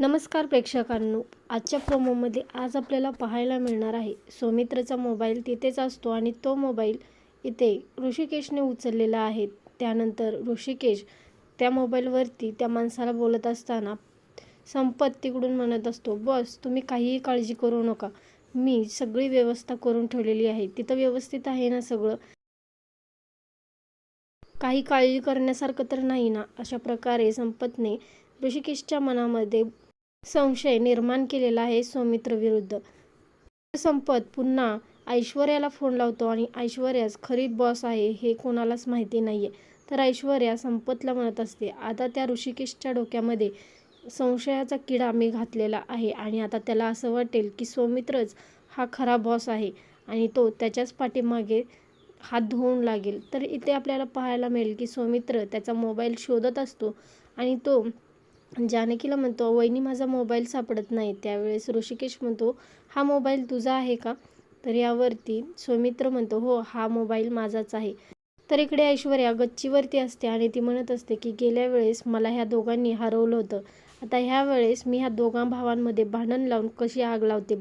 नमस्कार प्रेक्षकांनो. आजच्या प्रोमोमध्ये आज आपल्याला पाहायला मिळणार आहे. सौमित्रचा मोबाईल तिथेच असतो आणि तो मोबाईल इथे ऋषिकेशने उचललेला आहे. त्यानंतर ऋषिकेश त्या मोबाईलवरती त्या माणसाला बोलत असताना संपत तिकडून म्हणत असतो बस तुम्ही काहीही काळजी करू नका. मी सगळी व्यवस्था करून ठेवलेली आहे. तिथं व्यवस्थित आहे ना सगळं? काही काळजी करण्यासारखं तर नाही ना? अशा प्रकारे संपतने ऋषिकेशच्या मनामध्ये संशय निर्माण केलेला आहे सौमित्र विरुद्ध. संपत पुन्हा ऐश्वर्याला फोन लावतो आणि ऐश्वर्याच खरी बॉस आहे हे कोणालाच माहिती नाही आहे तर ऐश्वर्या संपतला म्हणत असते आता त्या ऋषिकेशच्या डोक्यामध्ये संशयाचा किडा मी घातलेला आहे आणि आता त्याला असं वाटेल की सौमित्रच हा खरा बॉस आहे आणि तो त्याच्याच पाठीमागे हात धुवून लागेल. तर इथे आपल्याला पाहायला मिळेल की सौमित्र त्याचा मोबाईल शोधत असतो आणि तो जानकीला म्हणतो वहिनी माझा मोबाईल सापडत नाही. त्यावेळेस ऋषिकेश म्हणतो हा मोबाईल तुझा आहे का? तर यावरती सौमित्र म्हणतो हो हा मोबाईल माझाच आहे. तर इकडे ऐश्वर्या गच्चीवरती असते आणि ती म्हणत असते की गेल्या वेळेस मला ह्या दोघांनी हरवलं होतं. आता ह्या वेळेस मी ह्या दोघां भावांमध्ये भांडण लावून कशी आग लावते?